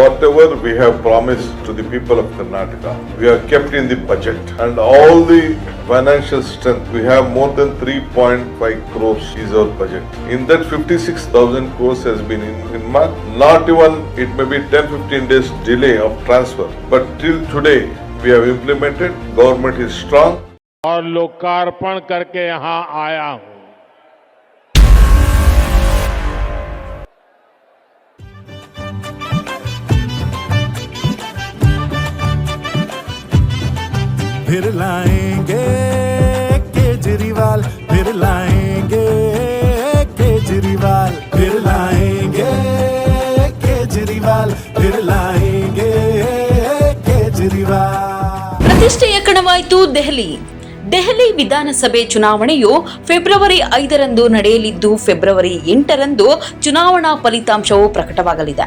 whatever we have promised to the people of Karnataka, we have kept in the budget and all the financial strength, we have more than 3.5 crores is our budget. In that 56,000 crores has been in, in month, not even it may be 10-15 days delay of transfer, but till today we have implemented, government is strong, और लोकार्पण करके यहाँ आया हूं फिर लाएंगे केजरीवाल फिर लाएंगे केजरीवाल फिर लाएंगे केजरीवाल फिर लाएंगे केजरीवाल ಪ್ರತಿಷ್ಠೆಯ ಕಣವಾಯಿತು ದೆಹಲಿ ದೆಹಲಿ ವಿಧಾನಸಭೆ ಚುನಾವಣೆಯು ಫೆಬ್ರವರಿ ಐದರಂದು ನಡೆಯಲಿದ್ದು ಫೆಬ್ರವರಿ ಎಂಟರಂದು ಚುನಾವಣಾ ಫಲಿತಾಂಶವು ಪ್ರಕಟವಾಗಲಿದೆ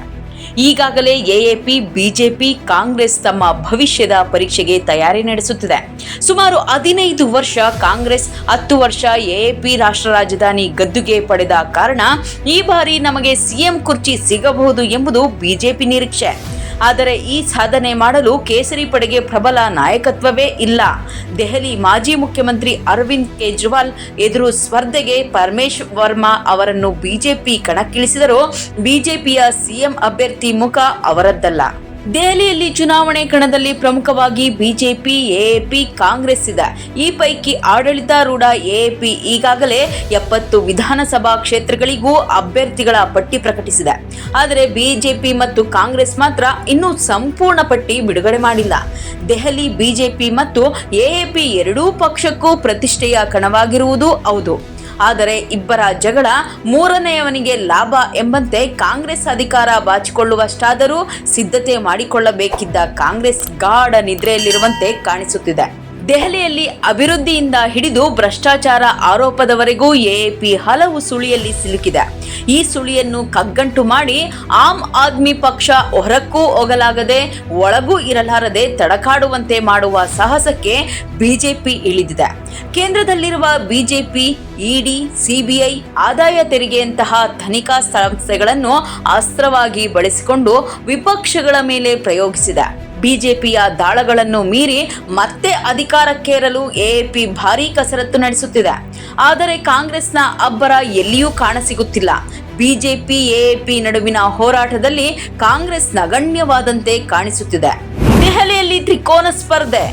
ಈಗಾಗಲೇ ಎಎಪಿ, ಬಿಜೆಪಿ, ಕಾಂಗ್ರೆಸ್ ತಮ್ಮ ಭವಿಷ್ಯದ ಪರೀಕ್ಷೆಗೆ ತಯಾರಿ ನಡೆಸುತ್ತಿದೆ. ಸುಮಾರು ಹದಿನೈದು ವರ್ಷ ಕಾಂಗ್ರೆಸ್, ಹತ್ತು ವರ್ಷ ಎಎಪಿ ರಾಷ್ಟ್ರ ರಾಜಧಾನಿ ಗದ್ದುಗೆ ಪಡೆದ ಕಾರಣ ಈ ಬಾರಿ ನಮಗೆ ಸಿಎಂ ಕುರ್ಚಿ ಸಿಗಬಹುದು ಎಂಬುದು ಬಿಜೆಪಿ ನಿರೀಕ್ಷೆ. ಆದರೆ ಈ ಸಾಧನೆ ಮಾಡಲು ಕೇಸರಿ ಪಡೆಗೆ ಪ್ರಬಲ ನಾಯಕತ್ವವೇ ಇಲ್ಲ. ದೆಹಲಿ ಮಾಜಿ ಮುಖ್ಯಮಂತ್ರಿ ಅರವಿಂದ್ ಕೇಜ್ರಿವಾಲ್ ಎದುರು ಸ್ಪರ್ಧೆಗೆ ಪರಮೇಶ್ ವರ್ಮಾ ಅವರನ್ನು ಬಿಜೆಪಿ ಕಣಕ್ಕಿಳಿಸಿದರೂ ಬಿಜೆಪಿಯ ಸಿಎಂ ಅಭ್ಯರ್ಥಿ ಮುಖ ಅವರದ್ದಲ್ಲ. ದೆಹಲಿಯಲ್ಲಿ ಚುನಾವಣೆ ಕಣದಲ್ಲಿ ಪ್ರಮುಖವಾಗಿ ಬಿಜೆಪಿ, ಎಎಪಿ, ಕಾಂಗ್ರೆಸ್ ಇದೆ. ಈ ಪೈಕಿ ಆಡಳಿತಾರೂಢ ಎಎಪಿ ಈಗಾಗಲೇ ಎಪ್ಪತ್ತು ವಿಧಾನಸಭಾ ಕ್ಷೇತ್ರಗಳಿಗೂ ಅಭ್ಯರ್ಥಿಗಳ ಪಟ್ಟಿ ಪ್ರಕಟಿಸಿದೆ. ಆದರೆ ಬಿಜೆಪಿ ಮತ್ತು ಕಾಂಗ್ರೆಸ್ ಮಾತ್ರ ಇನ್ನೂ ಸಂಪೂರ್ಣ ಪಟ್ಟಿ ಬಿಡುಗಡೆ ಮಾಡಿಲ್ಲ. ದೆಹಲಿ, ಬಿಜೆಪಿ ಮತ್ತು ಎಎಪಿ ಎರಡೂ ಪಕ್ಷಕ್ಕೂ ಪ್ರತಿಷ್ಠೆಯ ಕಣವಾಗಿರುವುದು ಹೌದು. ಆದರೆ ಇಬ್ಬರ ಜಗಳ ಮೂರನೆಯವನಿಗೆ ಲಾಭ ಎಂಬಂತೆ ಕಾಂಗ್ರೆಸ್ ಅಧಿಕಾರ ಬಾಚಿಕೊಳ್ಳುವಷ್ಟಾದರೂ ಸಿದ್ಧತೆ ಮಾಡಿಕೊಳ್ಳಬೇಕಿದ್ದ ಕಾಂಗ್ರೆಸ್ ಗಾಢ ನಿದ್ರೆಯಲ್ಲಿರುವಂತೆ ಕಾಣಿಸುತ್ತಿದೆ. ದೆಹಲಿಯಲ್ಲಿ ಅಭಿವೃದ್ಧಿಯಿಂದ ಹಿಡಿದು ಭ್ರಷ್ಟಾಚಾರ ಆರೋಪದವರೆಗೂ ಎಎಪಿ ಹಲವು ಸುಳಿಯಲ್ಲಿ ಸಿಲುಕಿದೆ. ಈ ಸುಳಿಯನ್ನು ಕಗ್ಗಂಟು ಮಾಡಿ ಆಮ್ ಆದ್ಮಿ ಪಕ್ಷ ಹೊರಕ್ಕೂ ಹೋಗಲಾಗದೆ ಒಳಗೂ ಇರಲಾರದೆ ತಡಕಾಡುವಂತೆ ಮಾಡುವ ಸಾಹಸಕ್ಕೆ ಬಿಜೆಪಿ ಇಳಿದಿದೆ. ಕೇಂದ್ರದಲ್ಲಿರುವ ಬಿಜೆಪಿ, ಇಡಿ, ಸಿಬಿಐ ಆದಾಯ ತೆರಿಗೆಯಂತಹ ತನಿಖಾ ಸಂಸ್ಥೆಗಳನ್ನು ಅಸ್ತ್ರವಾಗಿ ಬಳಸಿಕೊಂಡು ವಿಪಕ್ಷಗಳ ಮೇಲೆ ಪ್ರಯೋಗಿಸಿದೆ. ಬಿಜೆಪಿಯ ದಾಳಗಳನ್ನು ಮೀರಿ ಮತ್ತೆ ಅಧಿಕಾರಕ್ಕೇರಲು ಎಎಪಿ ಭಾರೀ ಕಸರತ್ತು ನಡೆಸುತ್ತಿದೆ. ಆದರೆ ಕಾಂಗ್ರೆಸ್ನ ಅಬ್ಬರ ಎಲ್ಲಿಯೂ ಕಾಣಸಿಗುತ್ತಿಲ್ಲ. ಬಿಜೆಪಿ, ಎಎಪಿ ನಡುವಿನ ಹೋರಾಟದಲ್ಲಿ ಕಾಂಗ್ರೆಸ್ ನಗಣ್ಯವಾದಂತೆ ಕಾಣಿಸುತ್ತಿದೆ. ದೆಹಲಿಯಲ್ಲಿ ತ್ರಿಕೋನ ಸ್ಪರ್ಧೆ.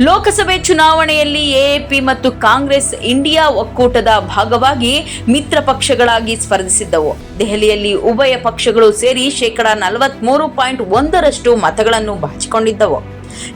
ಲೋಕಸಭೆ ಚುನಾವಣೆಯಲ್ಲಿ ಎಎಪಿ ಮತ್ತು ಕಾಂಗ್ರೆಸ್ ಇಂಡಿಯಾ ಒಕ್ಕೂಟದ ಭಾಗವಾಗಿ ಮಿತ್ರ ಪಕ್ಷಗಳಾಗಿ ಸ್ಪರ್ಧಿಸಿದ್ದವು. ದೆಹಲಿಯಲ್ಲಿ ಉಭಯ ಪಕ್ಷಗಳು ಸೇರಿ ಶೇಕಡಾ ನಲವತ್ಮೂರು ಪಾಯಿಂಟ್ ಒಂದರಷ್ಟು ಮತಗಳನ್ನು ಬಾಚಿಕೊಂಡಿದ್ದವು.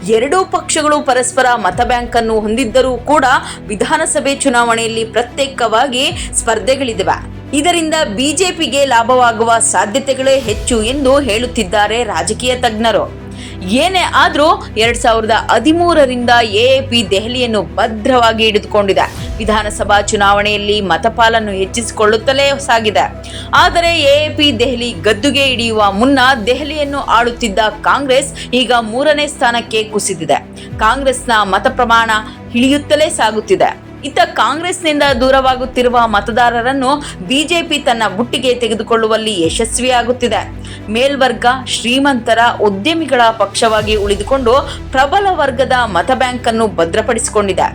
ಎರಡೂ ಪಕ್ಷಗಳು ಪರಸ್ಪರ ಮತ ಬ್ಯಾಂಕ್ ಅನ್ನು ಹೊಂದಿದ್ದರೂ ಕೂಡ ವಿಧಾನಸಭೆ ಚುನಾವಣೆಯಲ್ಲಿ ಪ್ರತ್ಯೇಕವಾಗಿ ಸ್ಪರ್ಧೆಗಳಿವೆ ಇದರಿಂದ ಬಿಜೆಪಿಗೆ ಲಾಭವಾಗುವ ಸಾಧ್ಯತೆಗಳೇ ಹೆಚ್ಚು ಎಂದು ಹೇಳುತ್ತಿದ್ದಾರೆ ರಾಜಕೀಯ ತಜ್ಞರು. ಏನೇ ಆದರೂ ಎರಡ್ ಸಾವಿರದ ಹದಿಮೂರರಿಂದ ಎಎಪಿ ದೆಹಲಿಯನ್ನು ಭದ್ರವಾಗಿ ಹಿಡಿದುಕೊಂಡಿದೆ. ವಿಧಾನಸಭಾ ಚುನಾವಣೆಯಲ್ಲಿ ಮತಪಾಲನ್ನು ಹೆಚ್ಚಿಸಿಕೊಳ್ಳುತ್ತಲೇ ಸಾಗಿದೆ. ಆದರೆ ಎಎಪಿ ದೆಹಲಿ ಗದ್ದುಗೆ ಹಿಡಿಯುವ ಮುನ್ನ ದೆಹಲಿಯನ್ನು ಆಳುತ್ತಿದ್ದ ಕಾಂಗ್ರೆಸ್ ಈಗ ಮೂರನೇ ಸ್ಥಾನಕ್ಕೆ ಕುಸಿದಿದೆ. ಕಾಂಗ್ರೆಸ್ನ ಮತ ಪ್ರಮಾಣ ಇಳಿಯುತ್ತಲೇ ಸಾಗುತ್ತಿದೆ. ಇತ್ತ ಕಾಂಗ್ರೆಸ್ನಿಂದ ದೂರವಾಗುತ್ತಿರುವ ಮತದಾರರನ್ನು ಬಿಜೆಪಿ ತನ್ನ ಬುಟ್ಟಿಗೆ ತೆಗೆದುಕೊಳ್ಳುವಲ್ಲಿ ಯಶಸ್ವಿಯಾಗುತ್ತಿದೆ. ಮೇಲ್ವರ್ಗ ಶ್ರೀಮಂತರ ಉದ್ಯಮಿಗಳ ಪಕ್ಷವಾಗಿ ಉಳಿದುಕೊಂಡು ಪ್ರಬಲ ವರ್ಗದ ಮತ ಬ್ಯಾಂಕ್ ಅನ್ನು ಭದ್ರಪಡಿಸಿಕೊಂಡಿದೆ.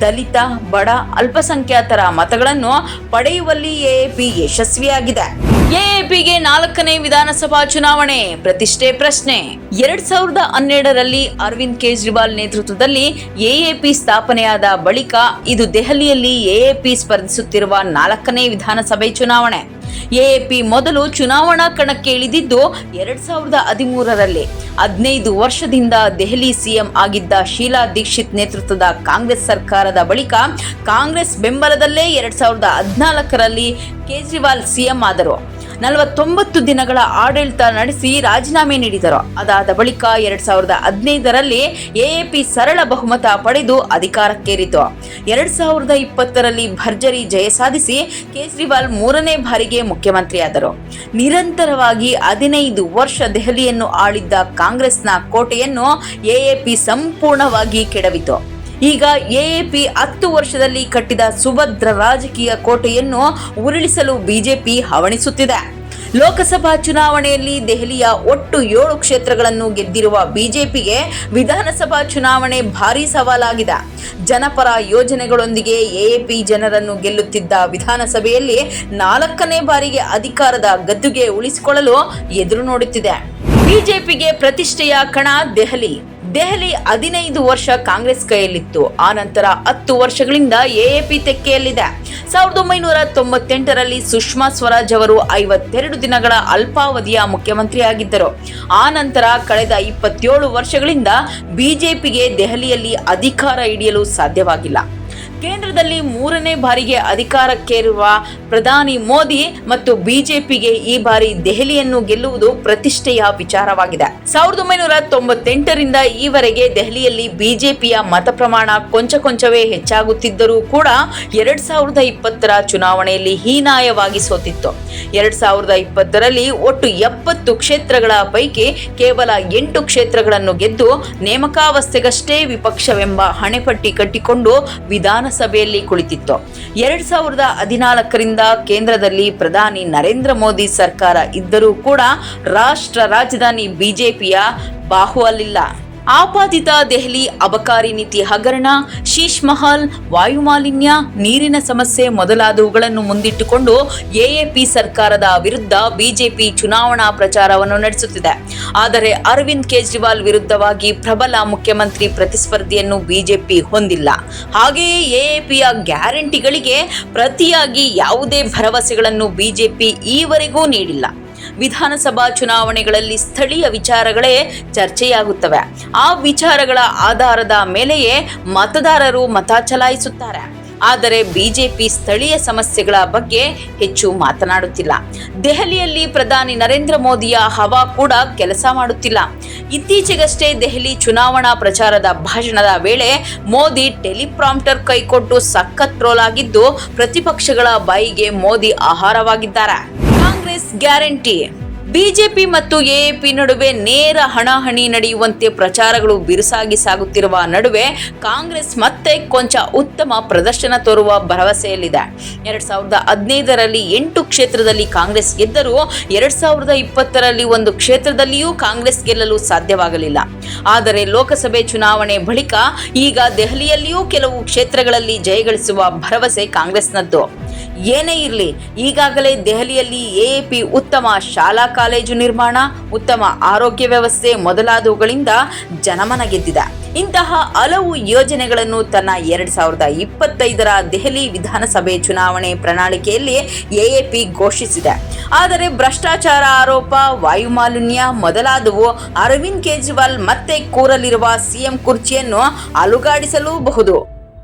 ದಲಿತ, ಬಡ, ಅಲ್ಪಸಂಖ್ಯಾತರ ಮತಗಳನ್ನು ಪಡೆಯುವಲ್ಲಿ ಎಎಪಿ ಯಶಸ್ವಿಯಾಗಿದೆ. ಎಎಪಿಗೆ ನಾಲ್ಕನೇ ವಿಧಾನಸಭಾ ಚುನಾವಣೆ. ಪ್ರತಿಷ್ಠೆ ಪ್ರಶ್ನೆ. ಎರಡ್ ಸಾವಿರದ ಹನ್ನೆರಡರಲ್ಲಿ ಅರವಿಂದ್ ಕೇಜ್ರಿವಾಲ್ ನೇತೃತ್ವದಲ್ಲಿ ಎಎಪಿ ಸ್ಥಾಪನೆಯಾದ ಬಳಿಕ ಇದು ದೆಹಲಿಯಲ್ಲಿ ಎಎಪಿ ಸ್ಪರ್ಧಿಸುತ್ತಿರುವ ನಾಲ್ಕನೇ ವಿಧಾನಸಭೆ ಚುನಾವಣೆ. ಎಎಪಿ ಮೊದಲು ಚುನಾವಣಾ ಕಣಕ್ಕೆ ಇಳಿದಿದ್ದು ಎರಡ್ ಸಾವಿರದ ಹದಿಮೂರರಲ್ಲಿ. ಹದಿನೈದು ವರ್ಷದಿಂದ ದೆಹಲಿ ಸಿಎಂ ಆಗಿದ್ದ ಶೀಲಾ ದೀಕ್ಷಿತ್ ನೇತೃತ್ವದ ಕಾಂಗ್ರೆಸ್ ಸರ್ಕಾರದ ಬಳಿಕ ಕಾಂಗ್ರೆಸ್ ಬೆಂಬಲದಲ್ಲೇ ಎರಡ್ ಸಾವಿರದ ಹದಿನಾಲ್ಕರಲ್ಲಿ ಕೇಜ್ರಿವಾಲ್ ಸಿಎಂ ಆದರು. ನಲವತ್ತೊಂಬತ್ತು ದಿನಗಳ ಆಡಳಿತ ನಡೆಸಿ ರಾಜೀನಾಮೆ ನೀಡಿದರು. ಅದಾದ ಬಳಿಕ ಎರಡ್ ಸಾವಿರದ ಹದಿನೈದರಲ್ಲಿ ಎಎಪಿ ಸರಳ ಬಹುಮತ ಪಡೆದು ಅಧಿಕಾರಕ್ಕೇರಿತು. ಎರಡ್ ಸಾವಿರದ ಇಪ್ಪತ್ತರಲ್ಲಿ ಭರ್ಜರಿ ಜಯ ಸಾಧಿಸಿ ಕೇಜ್ರಿವಾಲ್ ಮೂರನೇ ಬಾರಿಗೆ ಮುಖ್ಯಮಂತ್ರಿಯಾದರು. ನಿರಂತರವಾಗಿ ಹದಿನೈದು ವರ್ಷ ದೆಹಲಿಯನ್ನು ಆಳಿದ್ದ ಕಾಂಗ್ರೆಸ್ನ ಕೋಟೆಯನ್ನು ಎಎಪಿ ಸಂಪೂರ್ಣವಾಗಿ ಕೆಡವಿತು. ಈಗ ಎಎಪಿ ಹತ್ತು ವರ್ಷದಲ್ಲಿ ಕಟ್ಟಿದ ಸುಭದ್ರ ರಾಜಕೀಯ ಕೋಟೆಯನ್ನು ಉರುಳಿಸಲು ಬಿಜೆಪಿ ಹವಣಿಸುತ್ತಿದೆ. ಲೋಕಸಭಾ ಚುನಾವಣೆಯಲ್ಲಿ ದೆಹಲಿಯ ಒಟ್ಟು ಏಳು ಕ್ಷೇತ್ರಗಳನ್ನು ಗೆದ್ದಿರುವ ಬಿಜೆಪಿಗೆ ವಿಧಾನಸಭಾ ಚುನಾವಣೆ ಭಾರೀ ಸವಾಲಾಗಿದೆ. ಜನಪರ ಯೋಜನೆಗಳೊಂದಿಗೆ ಎಎಪಿ ಜನರನ್ನು ಗೆಲ್ಲುತ್ತಿದ್ದ ವಿಧಾನಸಭೆಯಲ್ಲಿ ನಾಲ್ಕನೇ ಬಾರಿಗೆ ಅಧಿಕಾರದ ಗದ್ದುಗೆ ಉಳಿಸಿಕೊಳ್ಳಲು ಎದುರು ನೋಡುತ್ತಿದೆ. ಬಿಜೆಪಿಗೆ ಪ್ರತಿಷ್ಠೆಯ ಕಣ ದೆಹಲಿ. ದೆಹಲಿ ಹದಿನೈದು ವರ್ಷ ಕಾಂಗ್ರೆಸ್ ಕೈಯಲ್ಲಿತ್ತು. ಆನಂತರ ಹತ್ತು ವರ್ಷಗಳಿಂದ ಎಎಪಿ ತೆಕ್ಕೆಯಲ್ಲಿದೆ. ಸಾವಿರದ ಒಂಬೈನೂರ ತೊಂಬತ್ತೆಂಟರಲ್ಲಿ ಸುಷ್ಮಾ ಸ್ವರಾಜ್ ಅವರು ಐವತ್ತೆರಡು ದಿನಗಳ ಅಲ್ಪಾವಧಿಯ ಮುಖ್ಯಮಂತ್ರಿಯಾಗಿದ್ದರು. ಆ ನಂತರ ಕಳೆದ ಇಪ್ಪತ್ತೇಳು ವರ್ಷಗಳಿಂದ ಬಿಜೆಪಿಗೆ ದೆಹಲಿಯಲ್ಲಿ ಅಧಿಕಾರ ಹಿಡಿಯಲು ಸಾಧ್ಯವಾಗಿಲ್ಲ. ಕೇಂದ್ರದಲ್ಲಿ ಮೂರನೇ ಬಾರಿಗೆ ಅಧಿಕಾರಕ್ಕೇರುವ ಪ್ರಧಾನಿ ಮೋದಿ ಮತ್ತು ಬಿಜೆಪಿಗೆ ಈ ಬಾರಿ ದೆಹಲಿಯನ್ನು ಗೆಲ್ಲುವುದು ಪ್ರತಿಷ್ಠೆಯ ವಿಚಾರವಾಗಿದೆ. ಸಾವಿರದ ಒಂಬೈನೂರ ತೊಂಬತ್ತೆಂಟರಿಂದ ಈವರೆಗೆ ದೆಹಲಿಯಲ್ಲಿ ಬಿಜೆಪಿಯ ಮತ ಪ್ರಮಾಣ ಕೊಂಚ ಕೊಂಚವೇ ಹೆಚ್ಚಾಗುತ್ತಿದ್ದರೂ ಕೂಡ ಎರಡ್ ಸಾವಿರದ ಇಪ್ಪತ್ತರ ಚುನಾವಣೆಯಲ್ಲಿ ಹೀನಾಯವಾಗಿ ಸೋತಿತ್ತು. ಎರಡ್ ಸಾವಿರದ ಇಪ್ಪತ್ತರಲ್ಲಿ ಒಟ್ಟು ಎಪ್ಪತ್ತು ಕ್ಷೇತ್ರಗಳ ಪೈಕಿ ಕೇವಲ ಎಂಟು ಕ್ಷೇತ್ರಗಳನ್ನು ಗೆದ್ದು ನೇಮಕಾವಸ್ಥೆಗಷ್ಟೇ ವಿಪಕ್ಷವೆಂಬ ಹಣೆಪಟ್ಟಿ ಕಟ್ಟಿಕೊಂಡು ವಿಧಾನಸಭೆಯಲ್ಲಿ ಕುಳಿತಿತ್ತು. ಎರಡ್ ಸಾವಿರದ ಹದಿನಾಲ್ಕರಿಂದ ಕೇಂದ್ರದಲ್ಲಿ ಪ್ರಧಾನಿ ನರೇಂದ್ರ ಮೋದಿ ಸರ್ಕಾರ ಇದ್ದರೂ ಕೂಡ ರಾಷ್ಟ್ರ ರಾಜಧಾನಿ ಬಿಜೆಪಿಯ ಬಾಹುವಲ್ಲಿಲ್ಲ. ಆಪಾದಿತ ದೆಹಲಿ ಅಬಕಾರಿ ನೀತಿ ಹಗರಣ, ಶೀಶ್ ಮಹಲ್, ವಾಯುಮಾಲಿನ್ಯ, ನೀರಿನ ಸಮಸ್ಯೆ ಮೊದಲಾದವುಗಳನ್ನು ಮುಂದಿಟ್ಟುಕೊಂಡು ಎಎಪಿ ಸರ್ಕಾರದ ವಿರುದ್ಧ ಬಿಜೆಪಿ ಚುನಾವಣಾ ಪ್ರಚಾರವನ್ನು ನಡೆಸುತ್ತಿದೆ. ಆದರೆ ಅರವಿಂದ್ ಕೇಜ್ರಿವಾಲ್ ವಿರುದ್ಧವಾಗಿ ಪ್ರಬಲ ಮುಖ್ಯಮಂತ್ರಿ ಪ್ರತಿಸ್ಪರ್ಧಿಯನ್ನು ಬಿಜೆಪಿ ಹೊಂದಿಲ್ಲ. ಹಾಗೆಯೇ ಎಎಪಿಯ ಗ್ಯಾರಂಟಿಗಳಿಗೆ ಪ್ರತಿಯಾಗಿ ಯಾವುದೇ ಭರವಸೆಗಳನ್ನು ಬಿಜೆಪಿ ಈವರೆಗೂ ನೀಡಿಲ್ಲ. ವಿಧಾನಸಭಾ ಚುನಾವಣೆಗಳಲ್ಲಿ ಸ್ಥಳೀಯ ವಿಚಾರಗಳೇ ಚರ್ಚೆಯಾಗುತ್ತವೆ. ಆ ವಿಚಾರಗಳ ಆಧಾರದ ಮೇಲೆಯೇ ಮತದಾರರು ಮತ ಚಲಾಯಿಸುತ್ತಾರೆ. ಆದರೆ ಬಿಜೆಪಿ ಸ್ಥಳೀಯ ಸಮಸ್ಯೆಗಳ ಬಗ್ಗೆ ಹೆಚ್ಚು ಮಾತನಾಡುತ್ತಿಲ್ಲ. ದೆಹಲಿಯಲ್ಲಿ ಪ್ರಧಾನಿ ನರೇಂದ್ರ ಮೋದಿಯ ಹವಾ ಕೂಡ ಕೆಲಸ ಮಾಡುತ್ತಿಲ್ಲ. ಇತ್ತೀಚೆಗಷ್ಟೇ ದೆಹಲಿ ಚುನಾವಣಾ ಪ್ರಚಾರದ ಭಾಷಣದ ವೇಳೆ ಮೋದಿ ಟೆಲಿಪ್ರಾಂಪ್ಟರ್ ಕೈಕೊಟ್ಟು ಸಖತ್ ಟ್ರೋಲ್ ಆಗಿದ್ದು, ಪ್ರತಿಪಕ್ಷಗಳ ಬಾಯಿಗೆ ಮೋದಿ ಆಹಾರವಾಗಿದ್ದಾರೆ. Congress guarantee. ಬಿಜೆಪಿ ಮತ್ತು ಎಎಪಿ ನಡುವೆ ನೇರ ಹಣಾಹಣಿ ನಡೆಯುವಂತೆ ಪ್ರಚಾರಗಳು ಬಿರುಸಾಗಿ ಸಾಗುತ್ತಿರುವ ನಡುವೆ ಕಾಂಗ್ರೆಸ್ ಮತ್ತೆ ಕೊಂಚ ಉತ್ತಮ ಪ್ರದರ್ಶನ ತೋರುವ ಭರವಸೆಯಲ್ಲಿದೆ. ಎರಡ್ ಸಾವಿರದ ಹದಿನೈದರಲ್ಲಿ ಎಂಟು ಕ್ಷೇತ್ರದಲ್ಲಿ ಕಾಂಗ್ರೆಸ್ ಗೆದ್ದರೂ ಎರಡ್ ಸಾವಿರದ ಇಪ್ಪತ್ತರಲ್ಲಿ ಒಂದು ಕ್ಷೇತ್ರದಲ್ಲಿಯೂ ಕಾಂಗ್ರೆಸ್ ಗೆಲ್ಲಲು ಸಾಧ್ಯವಾಗಲಿಲ್ಲ. ಆದರೆ ಲೋಕಸಭೆ ಚುನಾವಣೆ ಬಳಿಕ ಈಗ ದೆಹಲಿಯಲ್ಲಿಯೂ ಕೆಲವು ಕ್ಷೇತ್ರಗಳಲ್ಲಿ ಜಯಗಳಿಸುವ ಭರವಸೆ ಕಾಂಗ್ರೆಸ್ನದ್ದು. ಏನೇ ಇರಲಿ, ಈಗಾಗಲೇ ದೆಹಲಿಯಲ್ಲಿ ಎಎಪಿ ಉತ್ತಮ ಶಾಲಾ ಕಾಲೇಜು ನಿರ್ಮಾಣ, ಉತ್ತಮ ಆರೋಗ್ಯ ವ್ಯವಸ್ಥೆ ಮೊದಲಾದವುಗಳಿಂದ ಜನಮನ ಗೆದ್ದಿದೆ. ಇಂತಹ ಹಲವು ಯೋಜನೆಗಳನ್ನು ತನ್ನ ಎರಡ್ ಸಾವಿರದ ಇಪ್ಪತ್ತೈದರ ದೆಹಲಿ ವಿಧಾನಸಭೆ ಚುನಾವಣೆ ಪ್ರಣಾಳಿಕೆಯಲ್ಲಿ ಎಎಪಿ ಘೋಷಿಸಿದೆ. ಆದರೆ ಭ್ರಷ್ಟಾಚಾರ ಆರೋಪ, ವಾಯುಮಾಲಿನ್ಯ ಮೊದಲಾದವು, ಅರವಿಂದ್ ಕೇಜ್ರಿವಾಲ್ ಮತ್ತೆ ಕೂರಲಿರುವ ಸಿಎಂ ಕುರ್ಚಿಯನ್ನು ಅಲುಗಾಡಿಸಲೂಬಹುದು.